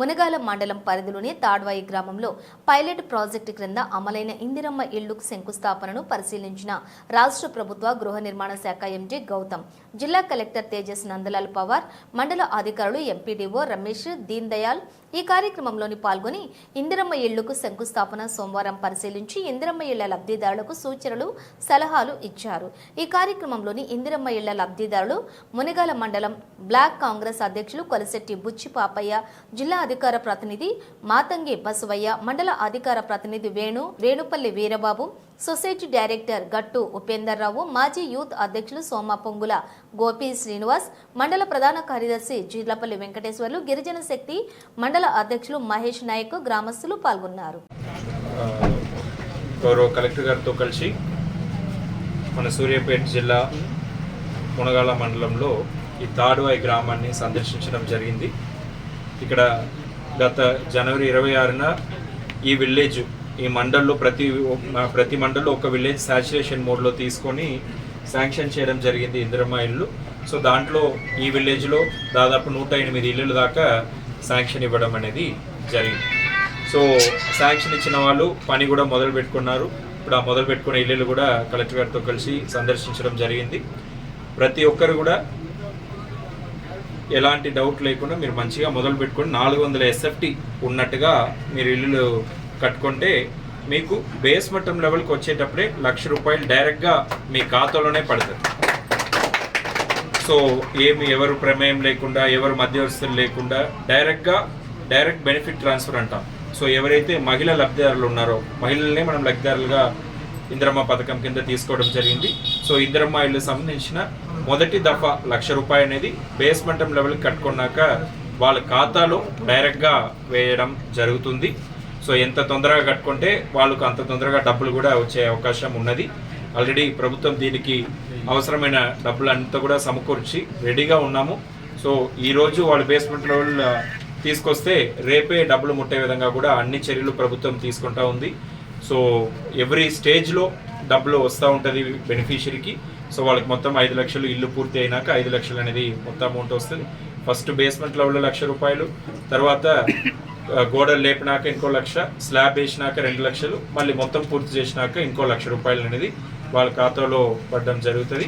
మునగాల మండలం పరిధిలోని తాడ్వాయి గ్రామంలో పైలట్ ప్రాజెక్టు క్రింద అమలైన ఇందిరమ్మ ఇళ్ళుకు శంకుస్థాపనను పరిశీలించిన రాష్ట్ర ప్రభుత్వ గృహ నిర్మాణ శాఖ ఎండీ గౌతమ్ జిల్లా కలెక్టర్ తేజస్ నందలాల్ పవార్ మండల అధికారులు ఎంపీడీఓ రమేష్ దీన్ దయాల్ ఈ కార్యక్రమంలోని పాల్గొని ఇందిరమ్మ ఇళ్ళకు శంకుస్థాపన సోమవారం పరిశీలించి ఇందిరమ్మ ఇళ్ళ లబ్ధిదారులకు సూచనలు సలహాలు ఇచ్చారు. ఈ కార్యక్రమంలోని ఇందిరమ్మ ఇళ్ళ లబ్ధిదారులు మునిగాల మండలం బ్లాక్ కాంగ్రెస్ అధ్యక్షులు కొలశెట్టి బుచ్చి పాపయ్య జిల్లా అధికార ప్రతినిధి మాతంగి బసవయ్య మండల అధికార ప్రతినిధి వేణు వేణుపల్లి వీరబాబు సొసైటీ డైరెక్టర్ గట్టు ఉపేందర్ రావు మాజీ యూత్ అధ్యక్షులు సోమ పొంగుల గోపి శ్రీనివాస్ మండల ప్రధాన కార్యదర్శి జీర్లపల్లి వెంకటేశ్వర్లు గిరిజన శక్తి మండల అధ్యక్షులు మహేష్ నాయక్ గ్రామస్తులు పాల్గొన్నారు. గౌరవ కలెక్టర్ గారితో కలిసి మన సూర్యాపేట జిల్లా మునగాల మండలంలో ఈ తాడువాయి గ్రామాన్ని సందర్శించడం జరిగింది. ఇక్కడ గత జనవరి ఇరవై ఆరున ఈ విలేజ్ ఈ మండల్లో ప్రతి ప్రతి మండల్లో ఒక విలేజ్ సాచురేషన్ మోడ్లో తీసుకొని శాంక్షన్ చేయడం జరిగింది ఇందిరమ్మ ఇల్లు. సో దాంట్లో ఈ విలేజ్లో దాదాపు నూట ఎనిమిది ఇళ్ళు దాకా శాంక్షన్ ఇవ్వడం అనేది జరిగింది. సో శాంక్షన్ ఇచ్చిన వాళ్ళు పని కూడా మొదలు పెట్టుకున్నారు. ఇప్పుడు ఆ మొదలు పెట్టుకున్న ఇల్లులు కూడా కలెక్టర్ గారితో కలిసి సందర్శించడం జరిగింది. ప్రతి ఒక్కరు కూడా ఎలాంటి డౌట్ లేకుండా మీరు మంచిగా మొదలు పెట్టుకొని నాలుగు వందల ఎస్ఎఫ్టీ ఉన్నట్టుగా మీరు ఇల్లు కట్టుకుంటే మీకు బేస్ మట్టం లెవెల్కి వచ్చేటప్పుడే లక్ష రూపాయలు డైరెక్ట్గా మీ ఖాతాలోనే పడుతుంది. సో ఏమి ఎవరు ప్రమేయం లేకుండా ఎవరు మధ్యవర్తులు లేకుండా డైరెక్ట్గా డైరెక్ట్ బెనిఫిట్ ట్రాన్స్ఫర్ అంటాం. సో ఎవరైతే మహిళా లబ్ధిదారులు ఉన్నారో మహిళల్నే మనం లబ్ధిదారులుగా ఇందిరమ్మ పథకం కింద తీసుకోవడం జరిగింది. సో ఇందిరమ్మ ఇల్లు సంబంధించిన మొదటి దఫా లక్ష రూపాయలు అనేది బేస్మెంటం లెవెల్ కట్టుకున్నాక వాళ్ళ ఖాతాలో డైరెక్ట్గా వేయడం జరుగుతుంది. సో ఎంత తొందరగా కట్టుకుంటే వాళ్ళకు అంత తొందరగా డబ్బులు కూడా వచ్చే అవకాశం ఉన్నది. ఆల్రెడీ ప్రభుత్వం దీనికి అవసరమైన డబ్బులు అంతా కూడా సమకూర్చి రెడీగా ఉన్నాము. సో ఈ రోజు వాళ్ళ బేస్మెంట్ లెవెల్ తీసుకొస్తే రేపే డబ్బులు ముట్టే విధంగా కూడా అన్ని చర్యలు ప్రభుత్వం తీసుకుంటా ఉంది. సో ఎవ్రీ స్టేజ్లో డబ్బులు వస్తూ ఉంటుంది బెనిఫిషరీకి. సో వాళ్ళకి మొత్తం ఐదు లక్షలు ఇల్లు పూర్తి అయినాక ఐదు లక్షలు అనేది మొత్తం అమౌంట్ వస్తుంది. ఫస్ట్ బేస్మెంట్ లెవెల్లో లక్ష రూపాయలు తర్వాత గోడలు లేపినాక ఇంకో లక్ష స్లాబ్ వేసినాక రెండు లక్షలు మళ్ళీ మొత్తం పూర్తి చేసినాక ఇంకో లక్ష రూపాయలు అనేది వాళ్ళ ఖాతాలో పడడం జరుగుతుంది.